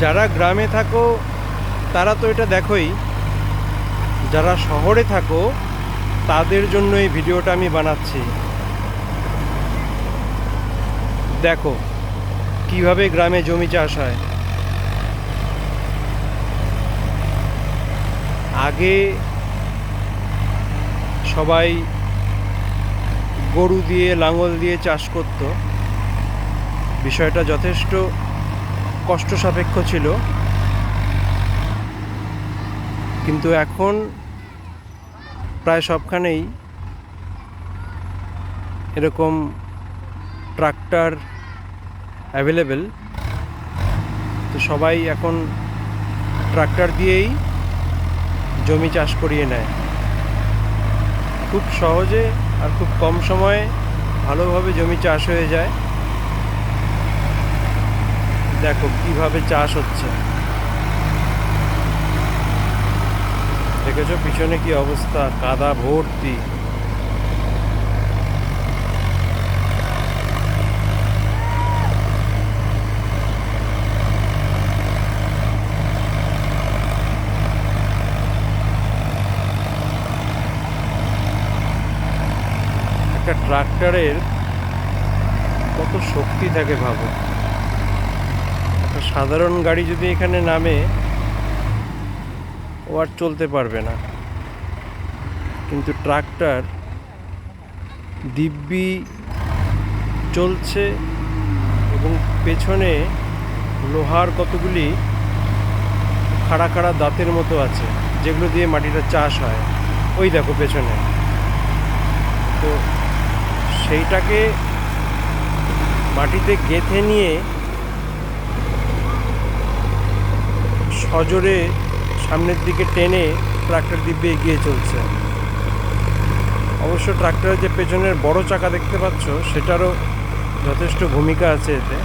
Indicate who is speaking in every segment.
Speaker 1: যারা গ্রামে থাকো, তারা তো এটা দেখোই। যারা শহরে থাকো, তাদের জন্য এই ভিডিওটা আমি বানাচ্ছি। দেখো, কীভাবে গ্রামে জমি চাষ হয়। আগে সবাই গরু দিয়ে, লাঙল দিয়ে চাষ করত। বিষয়টা যথেষ্ট কষ্ট সাপেক্ষ ছিল। কিন্তু এখন প্রায় সবখানেই এরকম ট্রাক্টর অ্যাভেলেবেল। তো সবাই এখন ট্রাক্টর দিয়েই জমি চাষ করিয়ে নেয়। খুব সহজে আর খুব কম সময়ে ভালোভাবে জমি চাষ হয়ে যায়। দেখো কীভাবে চাষ হচ্ছে। দেখেছ পিছনে কি অবস্থা? কাদা ভর্তি। একটা ট্রাক্টরের কত শক্তি থাকে ভাবো। একটা সাধারণ গাড়ি যদি এখানে নামে, ও আর চলতে পারবে না। কিন্তু ট্রাক্টর দিব্যি চলছে এবং পেছনে লোহার কতগুলি খাড়া খাড়া দাঁতের মতো আছে, যেগুলো দিয়ে মাটিটা চাষ হয়। ওই দেখো পেছনে। তো সেইটাকে মাটিতে গেঁথে নিয়ে সজোরে সামনের দিকে টেনে ট্রাক্টর দিব্যে এগিয়ে চলছে। অবশ্য ট্রাক্টরের যে পেছনের বড় চাকা দেখতে পাচ্ছ, সেটারও যথেষ্ট ভূমিকা আছে এতে।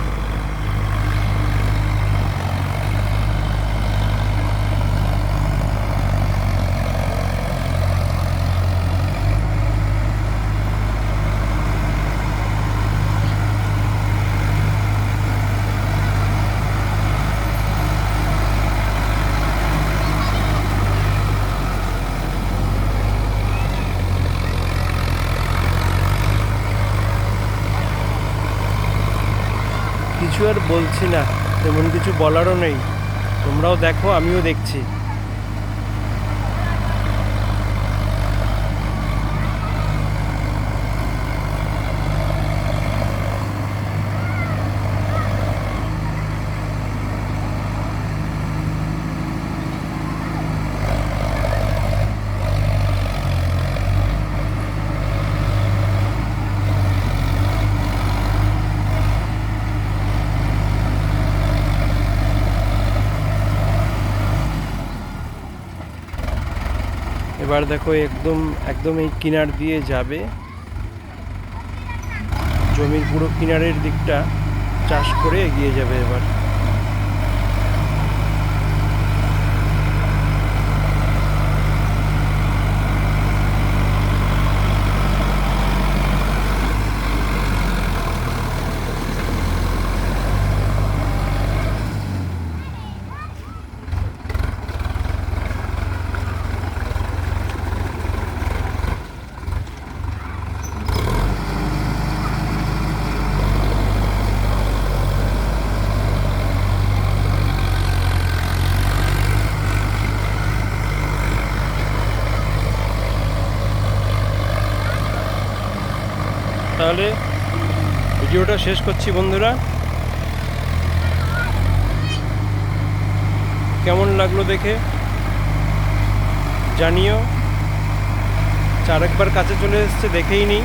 Speaker 1: কিছু আর বলছি না তেমন কিছু বলারও নেই। তোমরাও দেখো আমিও দেখছি। এবার দেখো একদম একদম এই কিনার দিয়ে যাবে। জমির পুরো কিনারের দিকটা চাষ করে এগিয়ে যাবে এবার। তাহলে ভিডিওটা শেষ করছি বন্ধুরা। কেমন লাগল দেখে জানিও। চার একবার কাছে চলে এসছে, দেখেই নি।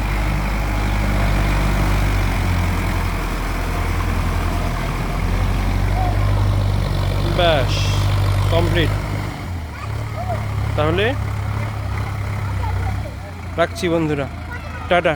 Speaker 1: ব্যাস, কমপ্লিট। তাহলে রাখছি বন্ধুরা। টাটা।